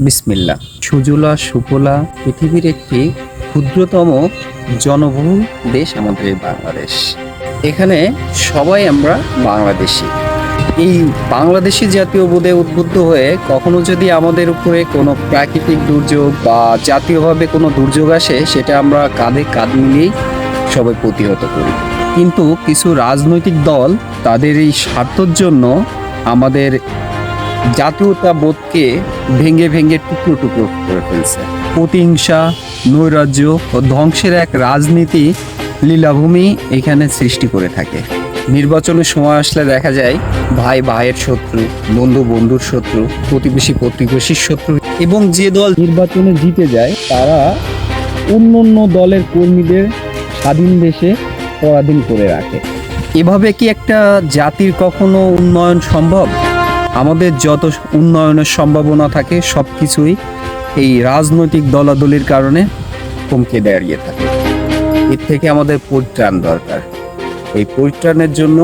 বিসমিল্লা। সুজলা, সুফলা পৃথিবীর একটি ক্ষুদ্রতম জনবহুল দেশ আমাদের বাংলাদেশ। এখানে সবাই আমরা বাংলাদেশি। এই বাংলাদেশি জাতীয় বোধে উদ্বুদ্ধ হয়ে কখনো যদি আমাদের উপরে কোনো প্রাকৃতিক দুর্যোগ বা জাতীয়ভাবে কোনো দুর্যোগ আসে, সেটা আমরা কাঁধে কাঁধ মিলিয়েই সবাই প্রতিহত করি। কিন্তু কিছু রাজনৈতিক দল তাদের এই স্বার্থর জন্য আমাদের জাতীয়তা বোধকে ভেঙে ভেঙে টুকরো টুকরো করে ফেলছে। প্রতিহিংসা, নৈরাজ্য ও ধ্বংসের এক রাজনীতি লীলাভূমি এখানে সৃষ্টি করে থাকে। নির্বাচনের সময় আসলে দেখা যায় ভাই ভাইয়ের শত্রু, বন্ধু বন্ধুর শত্রু, প্রতিবেশী প্রতিবেশীর শত্রু এবং যে দল নির্বাচনে জিতে যায়, তারা অন্য অন্য দলের কর্মীদের স্বাধীন দেশে পরাধীন করে রাখে। এভাবে কি একটা জাতির কখনো উন্নয়ন সম্ভব? আমাদের যত উন্নয়নের সম্ভাবনা থাকে, সব কিছুই এই রাজনৈতিক দলাদলির কারণে কমকে দাঁড়িয়ে থাকে। এর থেকে আমাদের পরিত্রাণ দরকার। এই পরিত্রাণের জন্য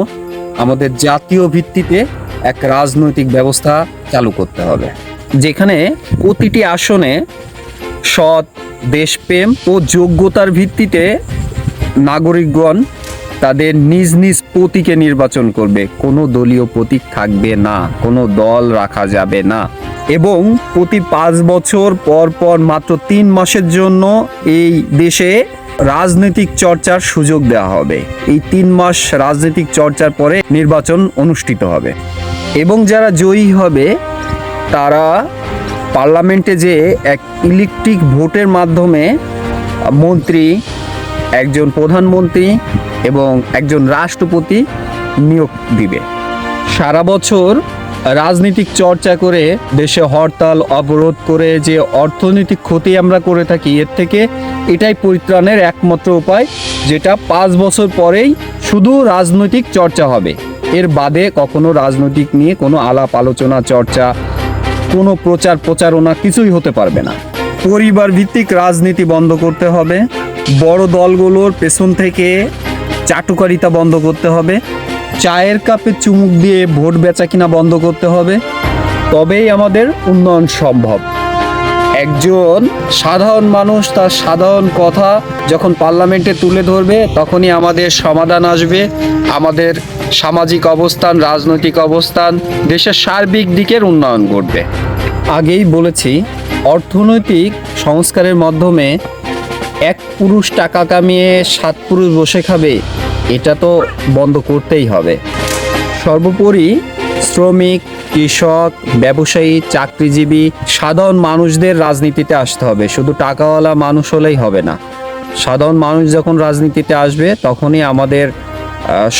আমাদের জাতীয় ভিত্তিতে এক রাজনৈতিক ব্যবস্থা চালু করতে হবে। যেখানে প্রতিটি আসনে সৎ, দেশপ্রেম ও যোগ্যতার ভিত্তিতে নাগরিকগণ তাদের নিজ নিজ প্রতীকে নির্বাচন করবে। কোনো দলীয় প্রতীক থাকবে না, কোনো দল রাখা যাবে না। এবং প্রতি পাঁচ বছর পর পর মাত্র তিন মাসের জন্য এই দেশে রাজনৈতিক চর্চার সুযোগ দেওয়া হবে। এই তিন মাস রাজনৈতিক চর্চার পরে নির্বাচন অনুষ্ঠিত হবে। এবং যারা জয়ী হবে, তারা পার্লামেন্টে যে এক ইলেকট্রিক ভোটের মাধ্যমে মন্ত্রী একজন প্রধানমন্ত্রী এবং একজন রাষ্ট্রপতি নিয়োগ দিবে। সারা বছর রাজনৈতিক চর্চা করে দেশে হরতাল, অবরোধ করে যে অর্থনৈতিক ক্ষতি আমরা করে থাকি, এর থেকে এটাই পরিত্রাণের একমাত্র উপায়, যেটা পাঁচ বছর পরেই শুধু রাজনৈতিক চর্চা হবে। এর বাদে কখনো রাজনৈতিক নিয়ে কোনো আলাপ আলোচনা, চর্চা, কোনো প্রচার প্রচারণা কিছুই হতে পারবে না। পরিবার ভিত্তিক রাজনীতি বন্ধ করতে হবে। বড় দলগুলোর পেছন থেকে চাটুকারিতা বন্ধ করতে হবে। চায়ের কাপে চুমুক দিয়ে ভোট বেচা কিনা বন্ধ করতে হবে। তবেই আমাদের উন্নয়ন সম্ভব। একজন সাধারণ মানুষ তার সাধারণ কথা যখন পার্লামেন্টে তুলে ধরবে, তখনই আমাদের সমাধান আসবে। আমাদের সামাজিক অবস্থান, রাজনৈতিক অবস্থান, দেশের সার্বিক দিকের উন্নয়ন ঘটবে। আগেই বলেছি, অর্থনৈতিক সংস্কারের মাধ্যমে এক পুরুষ টাকা কামিয়ে সাত পুরুষ বসে খাবে, এটা তো বন্ধ করতেই হবে। সর্বোপরি শ্রমিক, কৃষক, ব্যবসায়ী, চাকরিজীবী, সাধারণ মানুষদের রাজনীতিতে আসতে হবে। শুধু টাকাওয়ালা মানুষ হলেই হবে না। সাধারণ মানুষ যখন রাজনীতিতে আসবে, তখনই আমাদের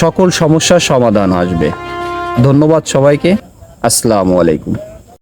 সকল সমস্যার সমাধান আসবে। ধন্যবাদ সবাইকে। আসসালামু আলাইকুম।